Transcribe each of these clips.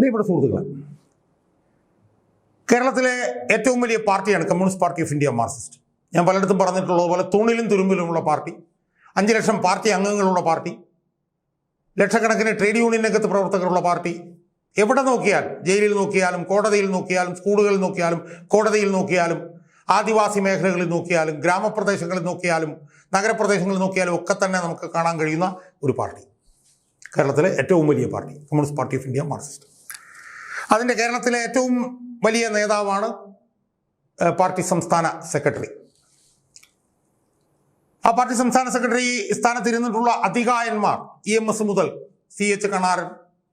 പ്രിയപ്പെട്ട സുഹൃത്തുക്കളെ കേരളത്തിലെ ഏറ്റവും വലിയ പാർട്ടിയാണ് communist party of India Marxist. ഞാൻ പലയിടത്തും പറഞ്ഞിട്ടുള്ളതുപോലെ തൂണിലും തുരുമ്പിലുമുള്ള പാർട്ടി അഞ്ച് ലക്ഷം പാർട്ടി അംഗങ്ങളുള്ള പാർട്ടി ലക്ഷക്കണക്കിന് ട്രേഡ് യൂണിയൻ രംഗത്ത് പ്രവർത്തകരുള്ള പാർട്ടി. എവിടെ നോക്കിയാൽ ജയിലിൽ നോക്കിയാലും കോടതിയിൽ നോക്കിയാലും സ്കൂളുകളിൽ നോക്കിയാലും കോടതിയിൽ നോക്കിയാലും ആദിവാസി മേഖലകളിൽ നോക്കിയാലും ഗ്രാമപ്രദേശങ്ങളിൽ നോക്കിയാലും നഗരപ്രദേശങ്ങളിൽ നോക്കിയാലും ഒക്കെ തന്നെ നമുക്ക് കാണാൻ കഴിയുന്ന ഒരു പാർട്ടി. കേരളത്തിലെ ഏറ്റവും വലിയ party communist party of India Marxist. അതിന്റെ കേരളത്തിലെ ഏറ്റവും വലിയ നേതാവാണ് പാർട്ടി സംസ്ഥാന സെക്രട്ടറി. ആ പാർട്ടി സംസ്ഥാന സെക്രട്ടറി സ്ഥാനത്തിരുന്നിട്ടുള്ള അധികായന്മാർ ഇ എം എസ് മുതൽ C H Kanaran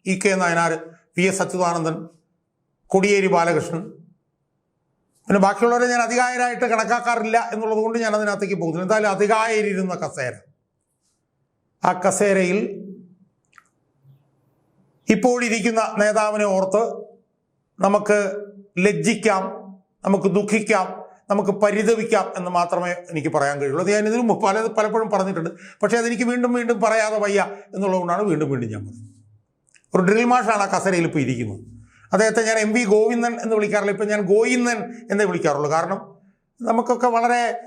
E K Nayanar P S Achuthanandan Kodiyeri Balakrishnan. പിന്നെ ബാക്കിയുള്ളവരെ ഞാൻ അധികായരായിട്ട് കണക്കാക്കാറില്ല എന്നുള്ളത് കൊണ്ട് ഞാൻ അതിനകത്തേക്ക് പോകുന്നു എന്തായാലും അധികായരിരുന്ന കസേര. ആ കസേരയിൽ ഇപ്പോഴിരിക്കുന്ന നേതാവിനെ ഓർത്ത് നമുക്ക് ലജ്ജിക്കാം നമുക്ക് ദുഃഖിക്കാം നമുക്ക് പരിതപിക്കാം എന്ന് മാത്രമേ എനിക്ക് പറയാൻ കഴിയുള്ളൂ. അത് ഞാൻ ഇതിനു മുമ്പ് പല പലപ്പോഴും പറഞ്ഞിട്ടുണ്ട്. പക്ഷേ അതെനിക്ക് വീണ്ടും വീണ്ടും പറയാതെ വയ്യ എന്നുള്ളതുകൊണ്ടാണ് വീണ്ടും വീണ്ടും ഞാൻ പറഞ്ഞത്. ഒരു ഡ്രിൽ മാഷാണ് ആ കസരയിൽ ഇപ്പോൾ ഇരിക്കുന്നത്. അദ്ദേഹത്തെ ഞാൻ എം വി ഗോവിന്ദൻ എന്ന് വിളിക്കാറില്ല. ഇപ്പം ഞാൻ ഗോയിന്ദൻ എന്നേ വിളിക്കാറുള്ളൂ. കാരണം നമുക്കൊക്കെ വളരെ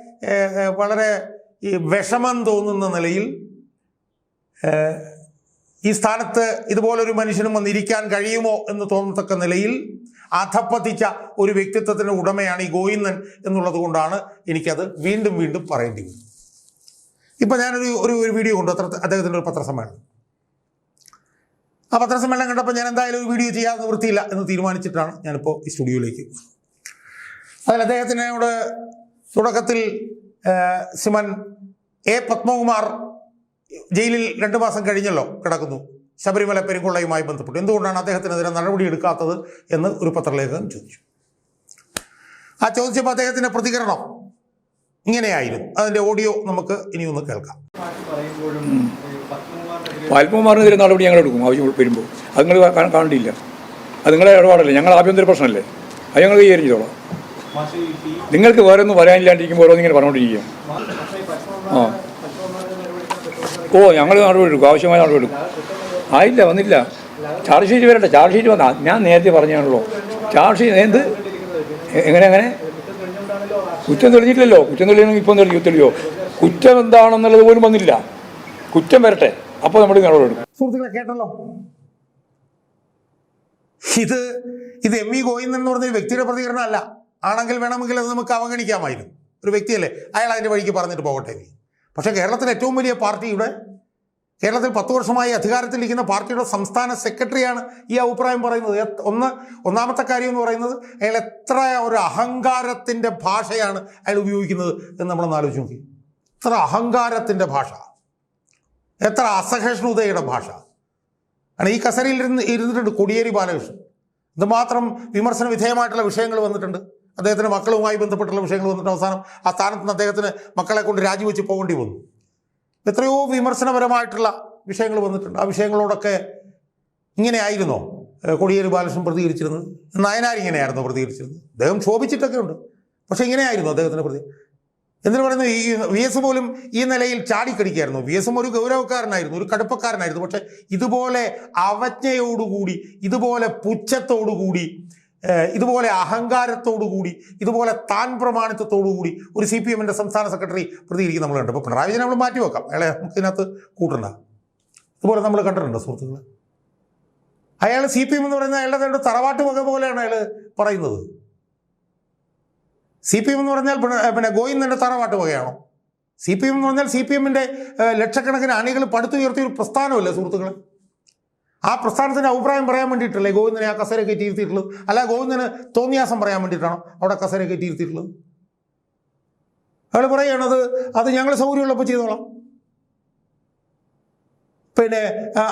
വളരെ ഈ വിഷമം തോന്നുന്ന നിലയിൽ ഈ സ്ഥാനത്ത് ഇതുപോലൊരു മനുഷ്യനും വന്നിരിക്കാൻ കഴിയുമോ എന്ന് തോന്നത്തക്ക നിലയിൽ അധപ്പതിച്ച ഒരു വ്യക്തിത്വത്തിന്റെ ഉടമയാണ് ഈ ഗോവിന്ദൻ എന്നുള്ളത് കൊണ്ടാണ് എനിക്കത് വീണ്ടും വീണ്ടും പറയേണ്ടി വരും ഇപ്പം ഞാനൊരു ഒരു ഒരു വീഡിയോ കൊണ്ടു അത്ര അദ്ദേഹത്തിന്റെ ഒരു പത്രസമ്മേളനം. ആ പത്രസമ്മേളനം കണ്ടപ്പോൾ ഞാൻ എന്തായാലും ഒരു വീഡിയോ ചെയ്യാതെ വൃത്തിയില്ല എന്ന് തീരുമാനിച്ചിട്ടാണ് ഞാനിപ്പോൾ ഈ സ്റ്റുഡിയോയിലേക്ക് അതിൽ അദ്ദേഹത്തിനോട് തുടക്കത്തിൽ സിമൻ എ പത്മകുമാർ ജയിലിൽ രണ്ട് മാസം കഴിഞ്ഞല്ലോ കിടക്കുന്നു. ശബരിമല പെരുങ്കൊള്ളയുമായി ബന്ധപ്പെട്ട്. എന്തുകൊണ്ടാണ് അദ്ദേഹത്തിനെതിരെ നടപടി എടുക്കാത്തത് എന്ന് ഒരു പത്രലേഖകൻ ചോദിച്ചു. ആ ചോദിച്ചപ്പോൾ അദ്ദേഹത്തിന്റെ പ്രതികരണം ഇങ്ങനെയായിരുന്നു. അതിന്റെ ഓഡിയോ നമുക്ക് ഇനി ഒന്ന് കേൾക്കാം. വാൽപ്പമാറിനെതിരെ നടപടി ഞങ്ങൾ എടുക്കും ആവശ്യം വരുമ്പോൾ. അത് നിങ്ങൾ കാണില്ല കാണണ്ടില്ല അത് നിങ്ങളെ ഇടപാടല്ലേ? ഞങ്ങൾ ആഭ്യന്തര പ്രശ്നമല്ലേ? അത് ഞങ്ങൾ കൈകാര്യം ചെയ്തോളാം. നിങ്ങൾക്ക് വേറെ ഒന്നും വരാനില്ലാണ്ടിരിക്കുമ്പോൾ ഓരോന്നിങ്ങനെ പറഞ്ഞുകൊണ്ടിരിക്കുക പക്ഷേ ഈ പത്മകുമാർ ആ പത്മകുമാറിന്റെ നടപടിക്കാൻ ഓ ഞങ്ങൾ നടപടി എടുക്കും ആവശ്യമായ നടപടി എടുക്കും. ആയില്ല വന്നില്ല. ചാർജ് ഷീറ്റ് വരട്ടെ ചാർജ് ഷീറ്റ് വന്നാൽ ഞാൻ നേരത്തെ പറഞ്ഞാണല്ലോ. ചാർജ് ഷീറ്റ് എന്ത്? എങ്ങനെ എങ്ങനെ? കുറ്റം തെളിഞ്ഞിട്ടില്ലല്ലോ. കുറ്റം തെളിയണമെങ്കിൽ ഇപ്പം തെളിയോ തെളിയോ? കുറ്റം എന്താണെന്നുള്ളത് പോലും വന്നില്ല. കുറ്റം വരട്ടെ. അപ്പോൾ നമ്മൾ നടപടി എടുക്കും. സുഹൃത്തുക്കളെ കേട്ടല്ലോ? ഇത് ഇത് എം വി ഗോവിന്ദൻ എന്ന് പറഞ്ഞ വ്യക്തിയുടെ പ്രതികരണം അല്ല ആണെങ്കിൽ വേണമെങ്കിൽ അത് നമുക്ക് അവഗണിക്കാമായിരുന്നു. ഒരു വ്യക്തിയല്ലേ? അയാൾ അതിന്റെ വഴിക്ക് പറഞ്ഞിട്ട് പോകട്ടെ. പക്ഷേ കേരളത്തിലെ ഏറ്റവും വലിയ പാർട്ടിയുടെ കേരളത്തിൽ പത്ത് വർഷമായി അധികാരത്തിലിരിക്കുന്ന പാർട്ടിയുടെ സംസ്ഥാന സെക്രട്ടറിയാണ് ഈ അഭിപ്രായം പറയുന്നത്. ഒന്ന് ഒന്നാമത്തെ കാര്യം എന്ന് പറയുന്നത് അയാൾ എത്ര ഒരു അഹങ്കാരത്തിന്റെ ഭാഷയാണ് അയാൾ ഉപയോഗിക്കുന്നത് എന്ന് നമ്മളൊന്ന് ആലോചിച്ച് നോക്കി. എത്ര അഹങ്കാരത്തിന്റെ ഭാഷ. എത്ര അസഹിഷ്ണുതയുടെ ഭാഷ. ആണ് ഈ കസരയിൽ ഇരുന്ന് ഇരുന്നിട്ടുണ്ട് കോടിയേരി ബാലകൃഷ്ണൻ. ഇതുമാത്രം വിമർശന വിധേയമായിട്ടുള്ള വിഷയങ്ങൾ വന്നിട്ടുണ്ട്. അദ്ദേഹത്തിന്റെ മക്കളുമായി ബന്ധപ്പെട്ടുള്ള വിഷയങ്ങൾ വന്നിട്ട് അവസാനം ആ സ്ഥാനത്ത് നിന്ന് അദ്ദേഹത്തിന് മക്കളെ കൊണ്ട് രാജിവെച്ച് പോകേണ്ടി വന്നു. എത്രയോ വിമർശനപരമായിട്ടുള്ള വിഷയങ്ങൾ വന്നിട്ടുണ്ട്. ആ വിഷയങ്ങളോടൊക്കെ ഇങ്ങനെയായിരുന്നോ? കൊടിയേരി ബാലകൃഷ്ണൻ പ്രതികരിച്ചിരുന്നത്? നയനാർ ഇങ്ങനെയായിരുന്നോ പ്രതികരിച്ചിരുന്നത്? അദ്ദേഹം ക്ഷോഭിച്ചിട്ടൊക്കെ ഉണ്ട്. പക്ഷേ ഇങ്ങനെയായിരുന്നു അദ്ദേഹത്തിന്റെ പ്രതി. എന്തിനു പറയുന്നത് ഈ വി എസ് പോലും ഈ നിലയിൽ ചാടിക്കടിക്കായിരുന്നു. വി എസും ഒരു ഗൗരവക്കാരനായിരുന്നു ഒരു കടുപ്പക്കാരനായിരുന്നു. പക്ഷേ ഇതുപോലെ അവജ്ഞയോടുകൂടി ഇതുപോലെ പുച്ഛത്തോടുകൂടി ഇതുപോലെ അഹങ്കാരത്തോടുകൂടി ഇതുപോലെ താൻ പ്രമാണിത്വത്തോടുകൂടി ഒരു സി പി എമ്മിന്റെ സംസ്ഥാന സെക്രട്ടറി പ്രതികരിക്കുന്ന നമ്മൾ കണ്ടു പിണറായി വിജയനെ നമ്മൾ മാറ്റി വെക്കാം. അയാളെ നമുക്ക് ഇതിനകത്ത് കൂട്ടണ്ട. ഇതുപോലെ നമ്മൾ കണ്ടിട്ടുണ്ട് സുഹൃത്തുക്കൾ അയാൾ സി പി എം എന്ന് പറയുന്ന അയാളുടെ രണ്ട് തറവാട്ട് വക പോലെയാണ് അയാൾ പറയുന്നത്. സി പി എം എന്ന് പറഞ്ഞാൽ പിന്നെ ഗോയിന്ദന്റെ തറവാട്ട് വകയാണോ സി പി എം എന്ന് പറഞ്ഞാൽ സി പി എമ്മിന്റെ ലക്ഷക്കണക്കിന് അണികൾ പടുത്തുയർത്തിയ ഒരു പ്രസ്ഥാനമല്ലേ സുഹൃത്തുക്കളെ? ആ പ്രസ്ഥാനത്തിന്റെ അഭിപ്രായം പറയാൻ വേണ്ടിയിട്ടല്ലേ ഗോവിന്ദനെ ആ കസേര കയറ്റി അല്ല ഗോവിന്ദന് തോന്നിയാസം പറയാൻ വേണ്ടിയിട്ടാണോ അവിടെ കസേര കയറ്റി ഇരുത്തിയിട്ടുള്ളത് അയാൾ പറയുകയാണത് അത് ഞങ്ങൾ സൗകര്യമുള്ളപ്പോൾ ചെയ്തോളാം. പിന്നെ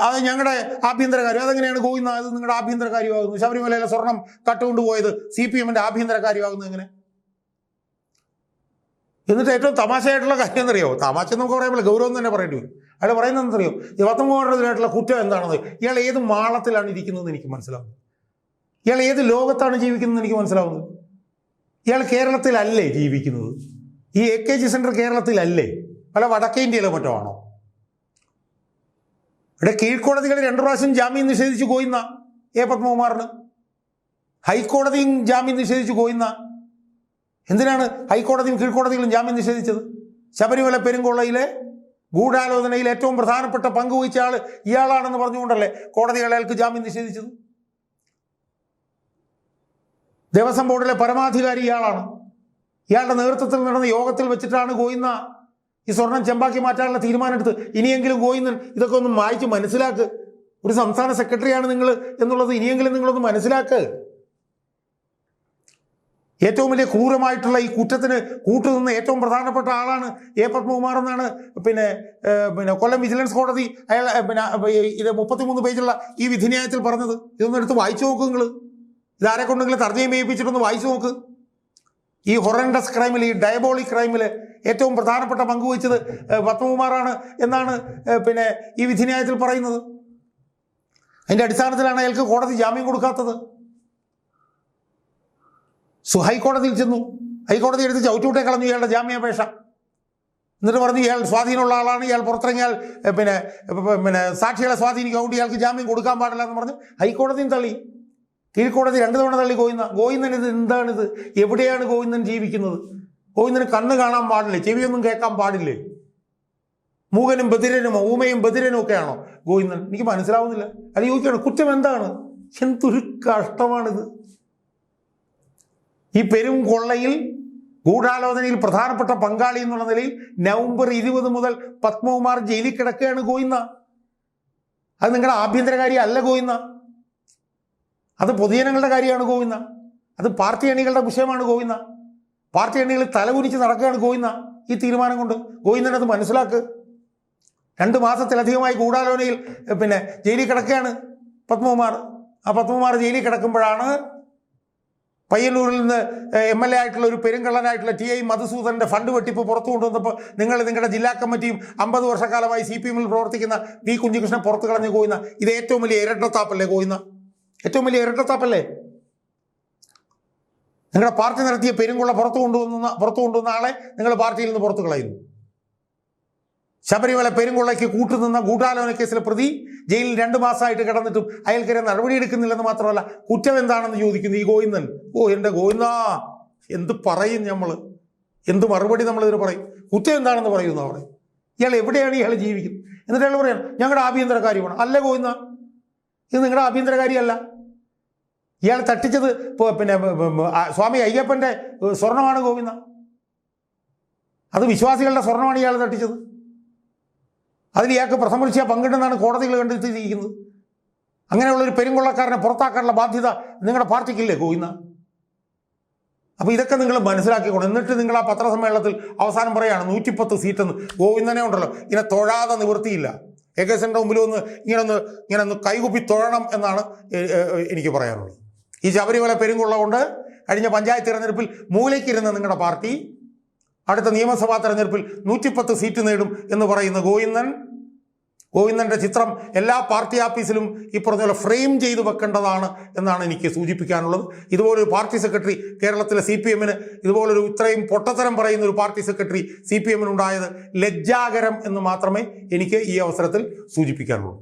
അത് ഞങ്ങളുടെ ആഭ്യന്തര കാര്യം അതെങ്ങനെയാണ് ഗോവിന്ദ അത് നിങ്ങളുടെ ആഭ്യന്തര കാര്യമാകുന്നത് ശബരിമലയിലെ സ്വർണം കട്ടുകൊണ്ടുപോയത് സി പി എമ്മിന്റെ ആഭ്യന്തര കാര്യമാകുന്നത് എങ്ങനെ? എന്നിട്ട് ഏറ്റവും തമാശയായിട്ടുള്ള കാര്യം എന്നറിയോ തമാശ നമുക്ക് പറയാൻ പറ്റില്ല ഗൗരവം തന്നെ പറയേണ്ടി വരും. അയാൾ പറയുന്നത് എന്തറിയോ ദേവത്വം പത്തൊമ്പതിനായിട്ടുള്ള കുറ്റം എന്താണെന്ന്? ഇയാൾ ഏത് മാളത്തിലാണ് ഇരിക്കുന്നതെന്ന് എനിക്ക് മനസ്സിലാവുന്നത് ഇയാൾ ഏത് ലോകത്താണ് ജീവിക്കുന്നതെന്ന് എനിക്ക് മനസ്സിലാവുന്നത് ഇയാൾ കേരളത്തിലല്ലേ ജീവിക്കുന്നത്? ഈ എ കെ ജി സെന്റർ കേരളത്തിലല്ലേ? പല വടക്കേ ഇന്ത്യയിലെ മറ്റോ ആണോ ഇവിടെ കീഴ്ക്കോടതികൾ രണ്ടു പ്രാവശ്യം ജാമ്യം നിഷേധിച്ചു പോയിന്ന എ പത്മകുമാറിന്? ഹൈക്കോടതിയും ജാമ്യം നിഷേധിച്ചു പോയിന്ന എന്തിനാണ് ഹൈക്കോടതിയും കീഴ്ക്കോടതികളും ജാമ്യം നിഷേധിച്ചത്? ശബരിമല പെരുങ്കൊള്ളയിലെ ഗൂഢാലോചനയിൽ ഏറ്റവും പ്രധാനപ്പെട്ട പങ്ക് വഹിച്ച ആൾ ഇയാളാണെന്ന് പറഞ്ഞുകൊണ്ടല്ലേ കോടതി അയാൾക്ക് ജാമ്യം നിഷേധിച്ചത്? ദേവസ്വം ബോർഡിലെ പരമാധികാരി ഇയാളാണ്. ഇയാളുടെ നേതൃത്വത്തിൽ നടന്ന യോഗത്തിൽ വെച്ചിട്ടാണ് ഗോയിന്ന ഈ സ്വർണം ചെമ്പാക്കി മാറ്റാനുള്ള തീരുമാനമെടുത്ത് ഇനിയെങ്കിലും ഗോയിന്നൻ ഇതൊക്കെ ഒന്ന് വായിച്ച് മനസ്സിലാക്ക്. ഒരു സംസ്ഥാന സെക്രട്ടറിയാണ് നിങ്ങൾ എന്നുള്ളത് ഇനിയെങ്കിലും നിങ്ങളൊന്ന് മനസ്സിലാക്ക്. ഏറ്റവും വലിയ ക്രൂരമായിട്ടുള്ള ഈ കുറ്റത്തിന് കൂട്ടുനിന്ന ഏറ്റവും പ്രധാനപ്പെട്ട ആളാണ് എ പത്മകുമാർ എന്നാണ്. പിന്നെ പിന്നെ കൊല്ലം വിജിലൻസ് കോടതി അയാൾ പിന്നെ ഇത് മുപ്പത്തിമൂന്ന് പേജുള്ള ഈ വിധിന്യായത്തിൽ പറഞ്ഞത്. ഇതൊന്നും എടുത്ത് വായിച്ചു നോക്ക് നിങ്ങൾ ഇതാരെ കൊണ്ടെങ്കിലും തർജയം ചെയ്യിപ്പിച്ചിട്ടൊന്ന് വായിച്ചു നോക്ക്. ഈ ഹൊറൻഡസ് ക്രൈമിൽ ഈ ഡയബോളിക് ക്രൈമിൽ ഏറ്റവും പ്രധാനപ്പെട്ട പങ്ക് പത്മകുമാറാണ് എന്നാണ് പിന്നെ ഈ വിധിന്യായത്തിൽ പറയുന്നത്. അതിന്റെ അടിസ്ഥാനത്തിലാണ് അയാൾക്ക് കോടതി ജാമ്യം കൊടുക്കാത്തത്. സു ഹൈക്കോടതിയിൽ ചെന്നു. ഹൈക്കോടതി എടുത്ത് ചവിട്ടൂട്ടെ കളഞ്ഞു ഇയാളുടെ ജാമ്യാപേക്ഷ. എന്നിട്ട് പറഞ്ഞു ഇയാൾ സ്വാധീനമുള്ള ആളാണ് ഇയാൾ പുറത്തിറങ്ങിയാൽ പിന്നെ പിന്നെ സാക്ഷികളെ സ്വാധീനിക്കാണ്ട് ഇയാൾക്ക് ജാമ്യം കൊടുക്കാൻ പാടില്ല എന്ന് പറഞ്ഞ് ഹൈക്കോടതിയും തള്ളി. കീഴ്ക്കോടതി രണ്ട് തവണ തള്ളി ഗോയിന്ന ഗോവിന്ദൻ ഇത് എന്താണിത്? എവിടെയാണ് ഗോവിന്ദൻ ജീവിക്കുന്നത്? ഗോവിന്ദന് കണ്ണ് കാണാൻ പാടില്ലേ? ചെവിയൊന്നും കേൾക്കാൻ പാടില്ലേ? മൂകനും ബദിരനും ഊമയും ബദിരനും ഒക്കെയാണോ ഗോവിന്ദൻ? എനിക്ക് മനസ്സിലാവുന്നില്ല. അത് ചോദിക്കുകയാണ് കുറ്റം എന്താണ്? എന്തൊരു കഷ്ടമാണിത്. ഈ പെരും കൊള്ളയിൽ ഗൂഢാലോചനയിൽ പ്രധാനപ്പെട്ട പങ്കാളി എന്നുള്ള നിലയിൽ നവംബർ ഇരുപത് മുതൽ പത്മകുമാർ ജയിലിൽ കിടക്കുകയാണ് ഗോയിന്ന അത് നിങ്ങളുടെ ആഭ്യന്തരകാരി അല്ല ഗോയിന്ന അത് പൊതുജനങ്ങളുടെ കാര്യമാണ് ഗോവിന്ന അത് പാർട്ടി അണികളുടെ വിഷയമാണ് ഗോവിന്ന പാർട്ടി അണികൾ തലകുനിച്ച് നടക്കുകയാണ് ഗോവിന്ന ഈ തീരുമാനം കൊണ്ട് ഗോവിന്ദനത് മനസ്സിലാക്ക്. രണ്ട് മാസത്തിലധികമായി ഗൂഢാലോചനയിൽ പിന്നെ ജയിലിൽ കിടക്കുകയാണ് പത്മകുമാർ. ആ പത്മകുമാർ ജയിലിൽ കിടക്കുമ്പോഴാണ് പയ്യന്നൂരിൽ നിന്ന് എം എൽ എ ആയിട്ടുള്ള ഒരു പെരുങ്കള്ളനായിട്ടുള്ള ടി ഐ മധുസൂദനന്റെ ഫണ്ട് വെട്ടിപ്പ് പുറത്തു കൊണ്ടുവന്നപ്പോൾ നിങ്ങൾ നിങ്ങളുടെ ജില്ലാ കമ്മിറ്റിയും അമ്പത് വർഷക്കാലമായി സി പി എമ്മിൽ പ്രവർത്തിക്കുന്ന വി കുഞ്ഞികൃഷ്ണൻ പുറത്തു കളഞ്ഞു കോയുന്ന. ഇത് ഏറ്റവും വലിയ ഇരട്ടത്താപ്പല്ലേ കോയുന്ന? ഏറ്റവും വലിയ ഇരട്ടത്താപ്പല്ലേ? നിങ്ങളുടെ പാർട്ടി നടത്തിയ പെരുങ്കുള്ള പുറത്തു കൊണ്ടുവന്ന പുറത്തു കൊണ്ടുവന്ന ആളെ നിങ്ങൾ പാർട്ടിയിൽ നിന്ന് പുറത്തു കളയുന്നു. ശബരിമല പെരുങ്കൊള്ളയ്ക്ക് കൂട്ടുനിന്ന ഗൂഢാലോചന കേസിലെ പ്രതി ജയിലിൽ രണ്ട് മാസമായിട്ട് കിടന്നിട്ടും അയാൾക്കെതിരെ നടപടിയെടുക്കുന്നില്ലെന്ന് മാത്രമല്ല കുറ്റം എന്താണെന്ന് ചോദിക്കുന്നു ഈ ഗോവിന്ദൻ. ഓ എന്റെ ഗോവിന്ദാ എന്ത് പറയും നമ്മൾ എന്ത് മറുപടി നമ്മൾ ഇതിന് പറയും? കുറ്റം എന്താണെന്ന് പറയുന്നു അവിടെ. ഇയാൾ എവിടെയാണ് ഇയാൾ ജീവിക്കുന്നത് എന്നിട്ട് അയാൾ പറയാണ് ഞങ്ങളുടെ ആഭ്യന്തര കാര്യമാണ്. അല്ല ഗോവിന്ദ ഇത് നിങ്ങളുടെ ആഭ്യന്തര കാര്യമല്ല. ഇയാൾ തട്ടിച്ചത് പിന്നെ സ്വാമി അയ്യപ്പന്റെ സ്വർണമാണ് ഗോവിന്ദ. അത് വിശ്വാസികളുടെ സ്വർണമാണ് ഇയാൾ തട്ടിച്ചത്. അതിൽ ഇയാൾക്ക് പ്രഥമ പങ്കിട്ടെന്നാണ് കോടതികൾ കണ്ടെത്തിയിരിക്കുന്നത് അങ്ങനെയുള്ളൊരു പെരുങ്കൊള്ളക്കാരനെ പുറത്താക്കാനുള്ള ബാധ്യത നിങ്ങളുടെ പാർട്ടിക്കില്ലേ ഗോവിന്ദ അപ്പോൾ ഇതൊക്കെ നിങ്ങൾ മനസ്സിലാക്കിക്കോണം. എന്നിട്ട് നിങ്ങൾ ആ പത്രസമ്മേളനത്തിൽ അവസാനം പറയാണ് നൂറ്റിപ്പത്ത് സീറ്റെന്ന്. ഗോവിന്ദനെ ഉണ്ടല്ലോ ഇങ്ങനെ തൊഴാതെ നിവൃത്തിയില്ല. എ കെ സെന്റെ മുമ്പിൽ ഒന്ന് ഇങ്ങനെ ഒന്ന് ഇങ്ങനെ ഒന്ന് കൈകുപ്പി തൊഴണം എന്നാണ് എനിക്ക് പറയാനുള്ളത്. ഈ ശബരിമല പെരുങ്കൊള്ള കൊണ്ട് കഴിഞ്ഞ പഞ്ചായത്ത് തിരഞ്ഞെടുപ്പിൽ മൂലയ്ക്കിരുന്ന നിങ്ങളുടെ പാർട്ടി അടുത്ത നിയമസഭാ തെരഞ്ഞെടുപ്പിൽ നൂറ്റിപ്പത്ത് സീറ്റ് നേടും എന്ന് പറയുന്ന ഗോവിന്ദൻ. ഗോവിന്ദന്റെ ചിത്രം എല്ലാ പാർട്ടി ആഫീസിലും ഈ പറഞ്ഞ പോലെ ഫ്രെയിം ചെയ്ത് വെക്കേണ്ടതാണ് എന്നാണ് എനിക്ക് സൂചിപ്പിക്കാനുള്ളത്. ഇതുപോലൊരു പാർട്ടി സെക്രട്ടറി കേരളത്തിലെ സി പി എമ്മിന് ഇതുപോലൊരു ഇത്രയും പൊട്ടത്തരം പറയുന്ന ഒരു പാർട്ടി സെക്രട്ടറി സി പി എമ്മിനുണ്ടായത് ലജ്ജാകരം എന്ന് മാത്രമേ എനിക്ക് ഈ അവസരത്തിൽ സൂചിപ്പിക്കാനുള്ളൂ.